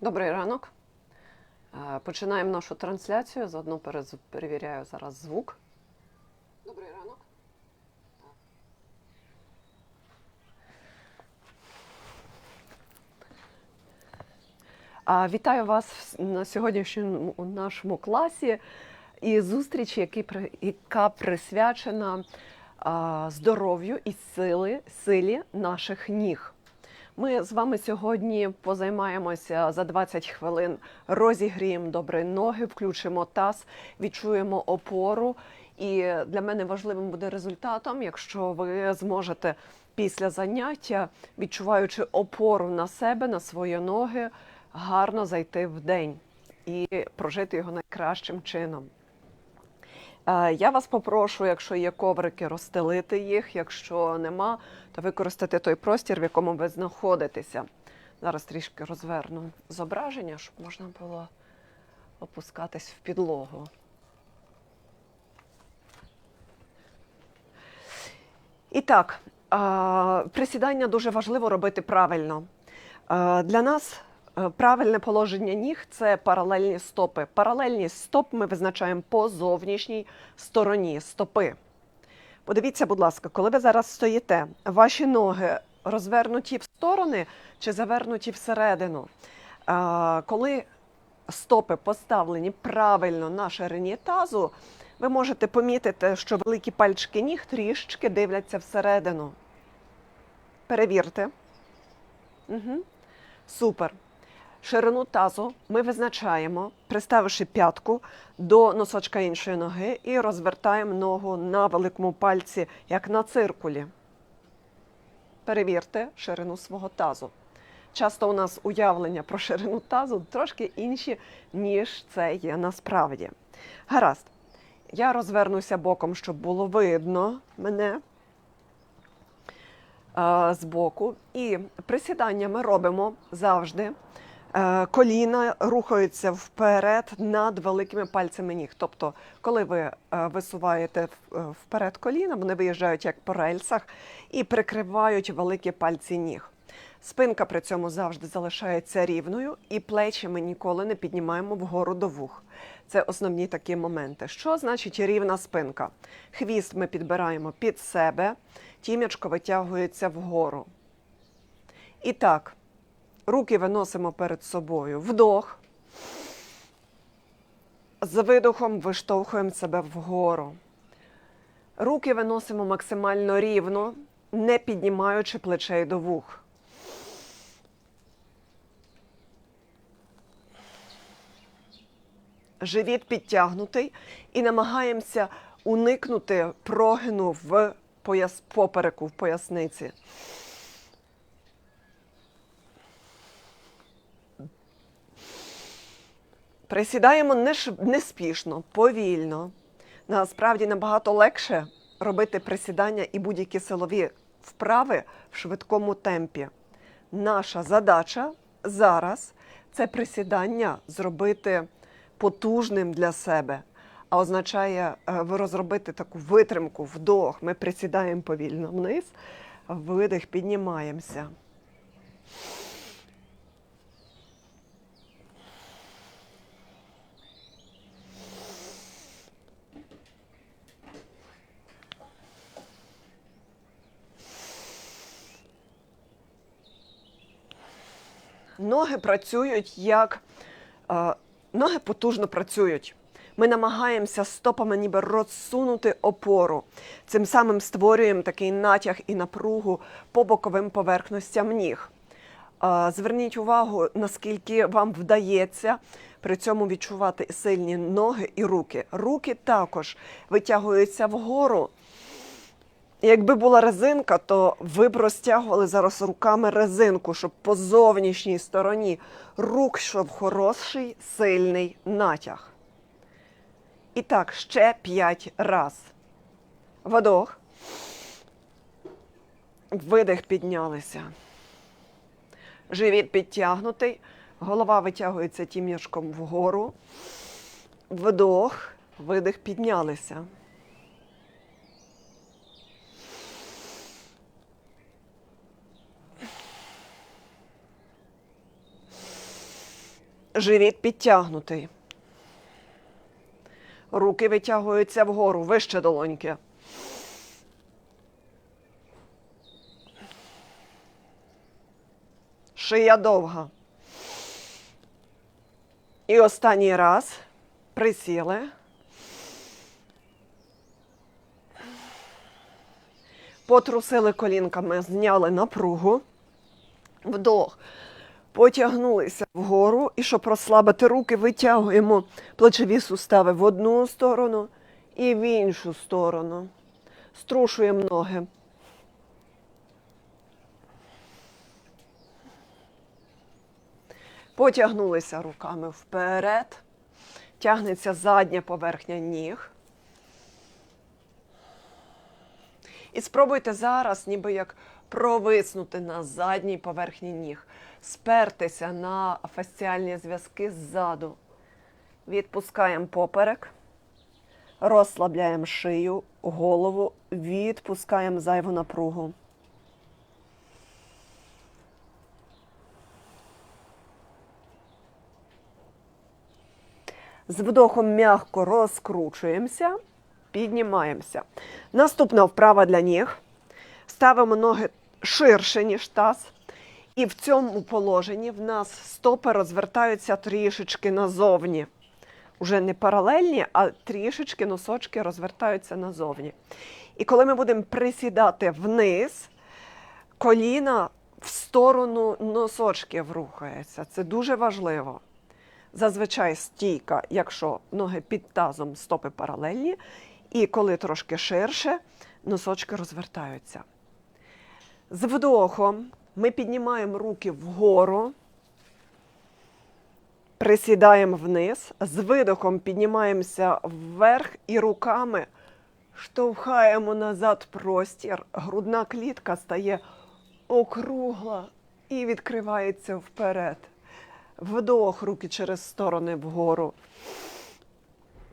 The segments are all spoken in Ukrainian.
Добрий ранок. Е, Починаємо нашу трансляцію. Заодно перевіряю зараз звук. Добрий ранок. А, Вітаю вас на сьогоднішньому нашому класі і при- яка присвячена здоров'ю і сили, силі наших ніг. Ми з вами сьогодні позаймаємося за 20 хвилин, розігріємо добре ноги, включимо таз, відчуємо опору. І для мене важливим буде результатом, якщо ви зможете після заняття, відчуваючи опору на себе, на свої ноги, гарно зайти в день і прожити його найкращим чином. Е, Я вас попрошу, якщо є коврики, розстелити їх. Якщо нема, то використати той простір, в якому ви знаходитеся. Зараз трішки розверну зображення, щоб можна було опускатись в підлогу. І так, присідання дуже важливо робити правильно. Для нас е, правильне положення ніг це паралельні стопи. Паралельність стоп ми визначаємо по зовнішній стороні стопи. Подивіться, будь ласка, коли ви зараз стоїте, ваші ноги розвернуті в сторони чи завернуті всередину. А, Коли стопи поставлені правильно на ширині тазу, ви можете помітити, що великі пальчики ніг трішки дивляться всередину. Перевірте. Угу. Супер. Ширину тазу ми визначаємо, приставивши п'ятку до носочка іншої ноги і розвертаємо ногу на великому пальці, як на циркулі. Перевірте ширину свого тазу. Часто у нас уявлення про ширину тазу трошки інші, ніж це є насправді. Гаразд. Я розвернуся боком, щоб було видно мене е, збоку. І присідання ми робимо завжди. Е, Коліна рухаються вперед над великими пальцями ніг. Тобто, коли ви е, висуваєте е, вперед коліна, вони виїжджають як по рельсах і прикривають великі пальці ніг. Спинка при цьому завжди залишається рівною, і плечі ми ніколи не піднімаємо вгору до вух. Це основні такі моменти. Що значить рівна спинка? Хвіст ми підбираємо під себе, тім'ячко витягується вгору. І так, руки виносимо перед собою. Вдох. З видохом виштовхуємо себе вгору. Руки виносимо максимально рівно, не піднімаючи плечей до вух. живіт підтягнутий і намагаємося уникнути прогину в пояс, попереку, в поясниці. Присідаємо неспішно, повільно. Насправді набагато легше робити присідання і будь-які силові вправи в швидкому темпі. Наша задача зараз це присідання зробити потужним для себе, а означає е, розробити таку витримку, вдох. Ми присідаємо повільно вниз, видих, піднімаємося. Ноги працюють як е, ноги потужно працюють. Ми намагаємося стопами ніби розсунути опору. Цим самим створюємо такий натяг і напругу по боковим поверхностям ніг. Е, Зверніть увагу, наскільки вам вдається при цьому відчувати сильні ноги і руки. Руки також витягуються вгору. Якби була резинка, то ви б розтягували зараз руками резинку, щоб по зовнішній стороні рук щоб хороший сильний натяг. І так, ще п'ять раз. Вдох. Видих піднялися. Живіт підтягнутий, голова витягується тім'ячком вгору. Вдох, видих піднялися. Живіт підтягнутий. Руки витягуються вгору, вище долоньки. Шия довга. І останній раз присіли. Потрусили колінками, зняли напругу. Вдох. Потягнулися вгору. І щоб розслабити руки, витягуємо плечові сустави в одну сторону і в іншу сторону. Струшуємо ноги. Потягнулися руками вперед. Тягнеться задня поверхня ніг. І спробуйте зараз, ніби як провиснути на задній поверхні ніг, спертися на фасціальні зв'язки ззаду. Відпускаємо поперек, розслабляємо шию, голову, відпускаємо зайву напругу. З вдохом м'яко розкручуємося, піднімаємося. Наступна вправа для ніг. Ставимо ноги ширше, ніж таз. І в цьому положенні в нас стопи розвертаються трішечки назовні. Уже не паралельні, а трішечки носочки розвертаються назовні. І коли ми будемо присідати вниз, коліна в сторону носочків рухається. Це дуже важливо. Зазвичай стійка, якщо ноги під тазом, стопи паралельні, і коли трошки ширше, носочки розвертаються. З вдохом ми піднімаємо руки вгору, присідаємо вниз, з видохом піднімаємося вверх і руками штовхаємо назад простір. Грудна клітка стає округла і відкривається вперед. Вдох, руки через сторони вгору.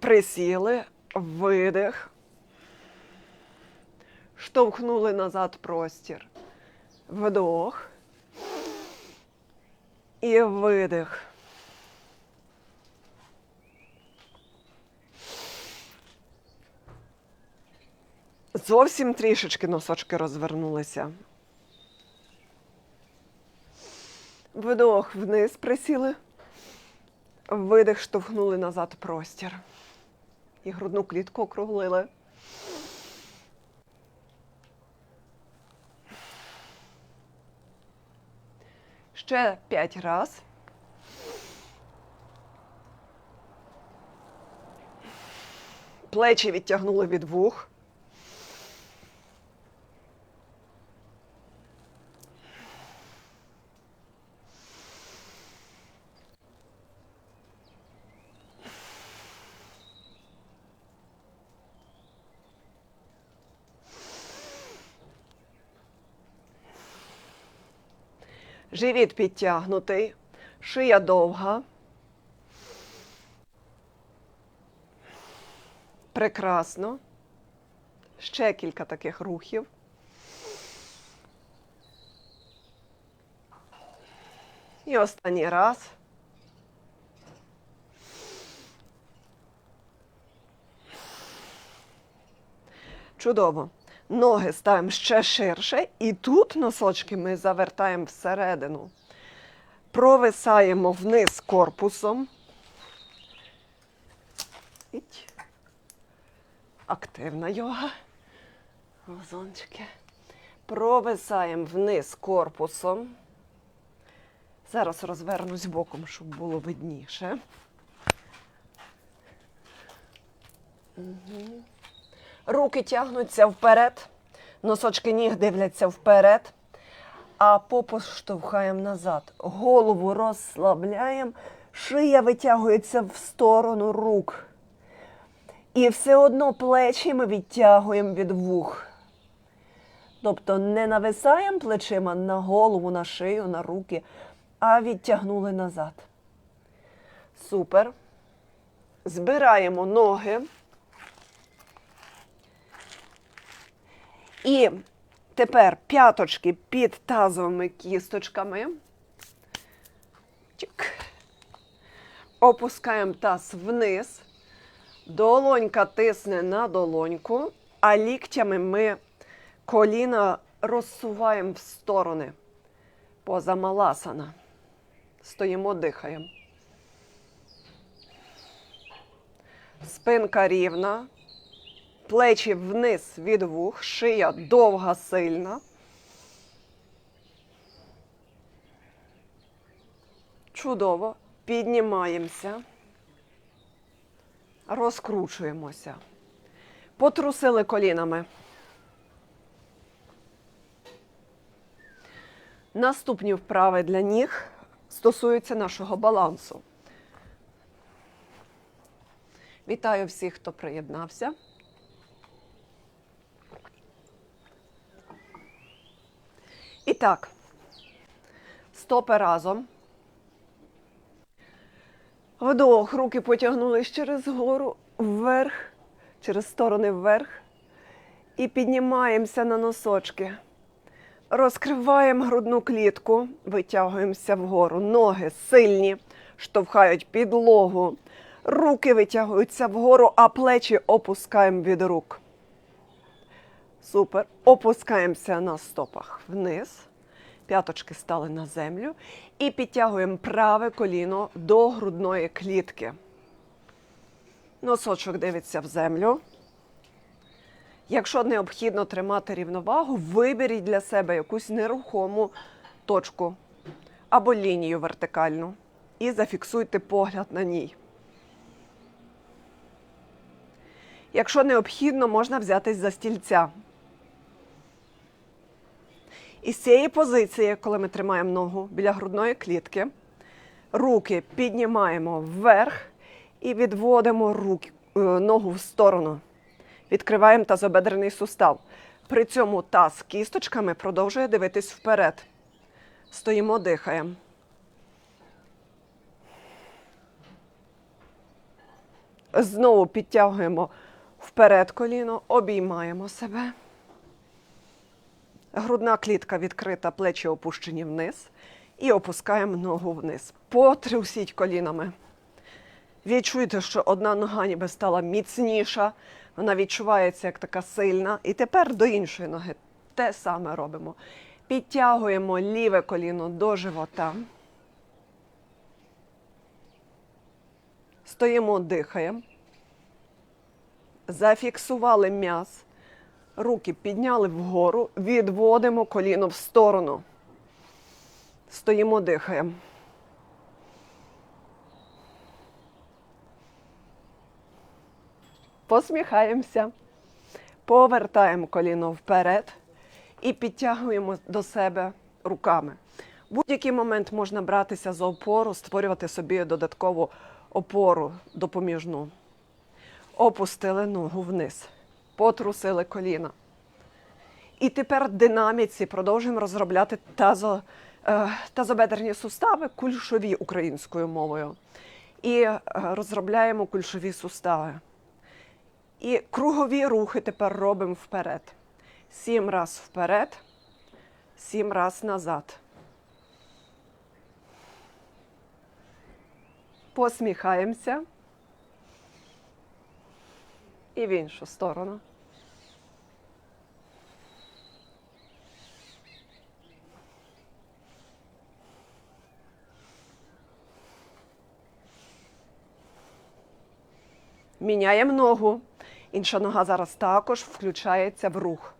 Присіли, видих. Штовхнули назад простір. Вдох. І видих. Зовсім трішечки носочки розвернулися. Вдох вниз присіли. Видих штовхнули назад простір. І грудну клітку округлили. Ще п'ять раз. Плечі відтягнули від вух. Живіт підтягнутий, шия довга. Прекрасно. Ще кілька таких рухів. І останній раз. Чудово. Ноги ставимо ще ширше, і тут носочки ми завертаємо всередину. Провисаємо вниз корпусом. Активна йога. Вазончики. Провисаємо вниз корпусом. Зараз розвернусь боком, щоб було видніше. Угу. Руки тягнуться вперед, носочки ніг дивляться вперед, а попу штовхаємо назад. Голову розслабляємо, шия витягується в сторону рук. І все одно плечі ми відтягуємо від вух. Тобто не нависаємо плечима на голову, на шию, на руки, а відтягнули назад. Супер. Збираємо ноги. І тепер п'яточки під тазовими кісточками. Чик. Опускаємо таз вниз. Долонька тисне на долоньку, а ліктями ми коліна розсуваємо в сторони. Поза маласана. Стоїмо, дихаємо. Спинка рівна. Плечі вниз від вух, шия довга, сильна. Чудово. Піднімаємося. Розкручуємося. Потрусили колінами. Наступні вправи для ніг стосуються нашого балансу. Вітаю всіх, хто приєднався. І так, стопи разом. Вдох, руки потягнулись через гору вверх, через сторони вверх. І піднімаємося на носочки. Розкриваємо грудну клітку, витягуємося вгору. Ноги сильні, штовхають підлогу. Руки витягуються вгору, а плечі опускаємо від рук. Супер. Опускаємося на стопах вниз. П'яточки стали на землю. І підтягуємо праве коліно до грудної клітки. Носочок дивиться в землю. Якщо необхідно тримати рівновагу, виберіть для себе якусь нерухому точку або лінію вертикальну і зафіксуйте погляд на ній. Якщо необхідно, можна взятись за стільця. І з цієї позиції, коли ми тримаємо ногу біля грудної клітки, руки піднімаємо вверх і відводимо руки, е, ногу в сторону. Відкриваємо тазобедрений сустав. При цьому таз кісточками продовжує дивитись вперед. Стоїмо, дихаємо. Знову підтягуємо вперед коліно, обіймаємо себе. Грудна клітка відкрита, плечі опущені вниз. І опускаємо ногу вниз. Потрусіть колінами. Відчуйте, що одна нога ніби стала міцніша, вона відчувається як така сильна. І тепер до іншої ноги те саме робимо. Підтягуємо ліве коліно до живота. Стоїмо, дихаємо. Зафіксували м'яз. Руки підняли вгору, відводимо коліно в сторону. Стоїмо, дихаємо. Посміхаємося. Повертаємо коліно вперед і підтягуємо до себе руками. Будь-який момент можна братися за опору, створювати собі додаткову опору допоміжну. Опустили ногу вниз, потрусили коліна. І тепер динаміці продовжуємо розробляти тазо, е, тазобедерні сустави кульшові українською мовою. І е, розробляємо кульшові сустави. І кругові рухи тепер робимо вперед. Сім раз вперед, сім раз назад. Посміхаємося. І в іншу сторону. Міняємо ногу. Інша нога зараз також включається в рух.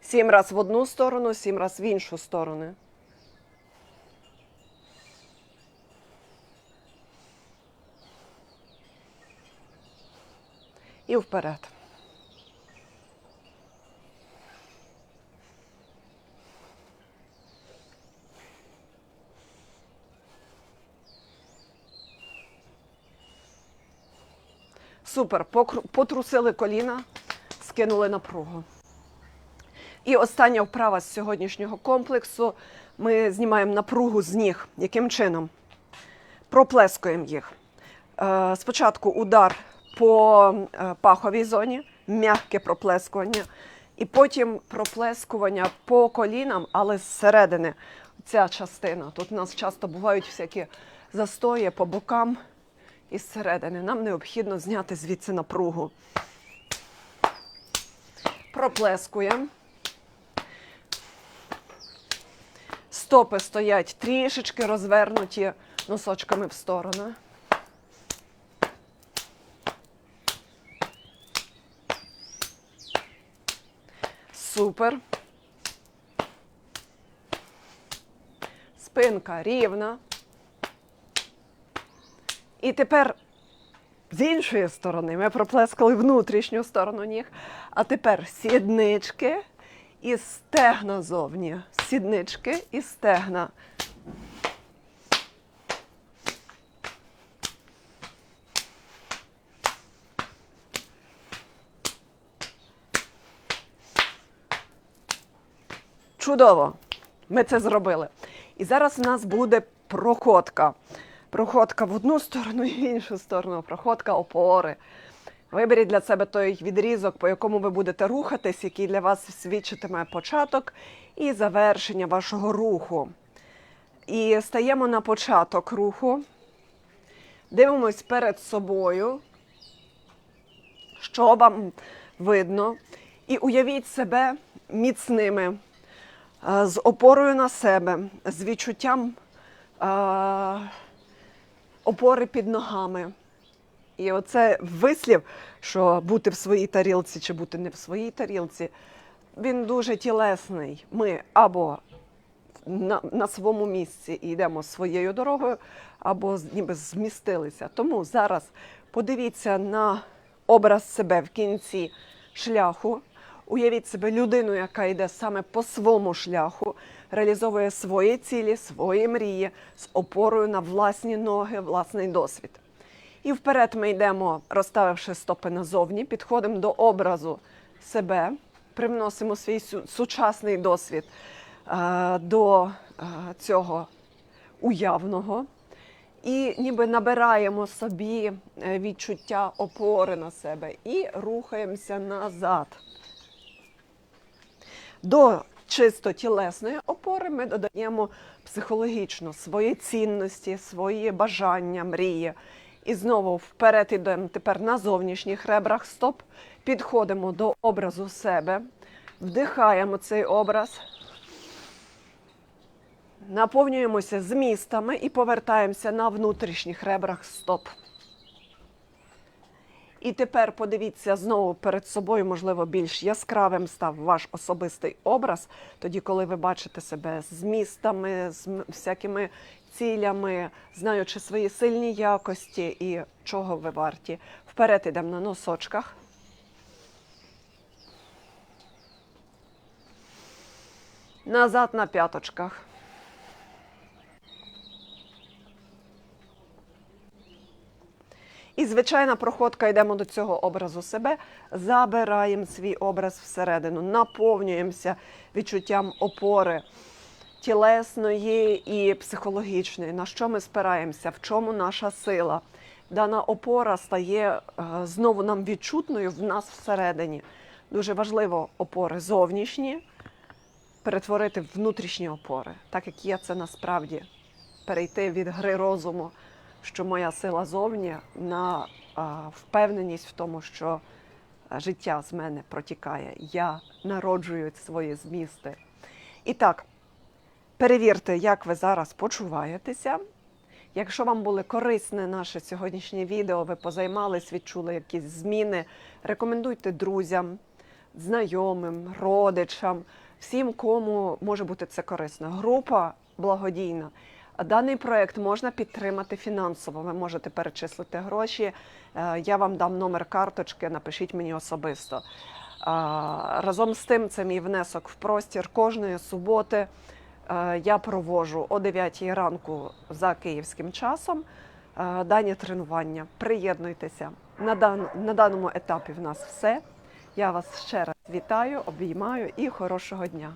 Сім раз в одну сторону, сім раз в іншу сторону. І вперед. Супер. Потрусили коліна, скинули напругу. І остання вправа з сьогоднішнього комплексу. Ми знімаємо напругу з ніг. Яким чином? Проплескуємо їх. Е, Спочатку удар по е, паховій зоні, м'яке проплескування. І потім проплескування по колінам, але зсередини. Ця частина. Тут у нас часто бувають всякі застої по бокам і зсередини. Нам необхідно зняти звідси напругу. Проплескуємо. Стопи стоять трішечки розвернуті носочками в сторону. Супер. Спинка рівна. І тепер з іншої сторони ми проплескали внутрішню сторону ніг. А тепер сіднички і стегна зовні. Сіднички і стегна. Чудово! Ми це зробили. І зараз у нас буде проходка. Проходка в одну сторону і в іншу сторону. Проходка опори. Виберіть для себе той відрізок, по якому ви будете рухатись, який для вас свідчитиме початок і завершення вашого руху. І стаємо на початок руху. Дивимось перед собою, що вам видно. І уявіть себе міцними, з опорою на себе, з відчуттям опори під ногами. І оце вислів, що бути в своїй тарілці чи бути не в своїй тарілці, він дуже тілесний. Ми або на, на своєму місці і йдемо своєю дорогою, або ніби змістилися. Тому зараз подивіться на образ себе в кінці шляху. Уявіть себе людину, яка йде саме по своєму шляху, реалізовує свої цілі, свої мрії з опорою на власні ноги, власний досвід. І вперед ми йдемо, розставивши стопи назовні, підходимо до образу себе, привносимо свій сучасний досвід е, до е, цього уявного. І ніби набираємо собі е, відчуття опори на себе і рухаємося назад. До чисто тілесної опори ми додаємо психологічно свої цінності, свої бажання, мрії. І знову вперед йдемо тепер на зовнішніх ребрах. Стоп, підходимо до образу себе, вдихаємо цей образ, наповнюємося змістами і повертаємося на внутрішніх ребрах. Стоп. І тепер подивіться знову перед собою, можливо, більш яскравим став ваш особистий образ, тоді, коли ви бачите себе з містами, з всякими цілями, знаючи свої сильні якості і чого ви варті. Вперед йдемо на носочках. Назад на п'яточках. І звичайна проходка йдемо до цього образу себе, забираємо свій образ всередину, наповнюємося відчуттям опори тілесної і психологічної. На що ми спираємося, в чому наша сила. Дана опора стає е, знову нам відчутною в нас всередині. Дуже важливо опори зовнішні перетворити в внутрішні опори, так як є це насправді перейти від гри розуму, що моя сила зовні, на впевненість в тому, що життя з мене протікає. Я народжую свої змісти. І так, перевірте, як ви зараз почуваєтеся. Якщо вам було корисне наше сьогоднішнє відео, ви позаймались, відчули якісь зміни, рекомендуйте друзям, знайомим, родичам, всім, кому може бути це корисно. Група благодійна. Даний проект можна підтримати фінансово. Ви можете перечислити гроші. Е, Я вам дам номер карточки, напишіть мені особисто. Разом з тим, це мій внесок в простір кожної суботи. е, Я провожу о 9 ранку за київським часом е, дані тренування. Приєднуйтеся. На, дан, на даному етапі в нас все. Я вас ще раз вітаю, обіймаю і хорошого дня.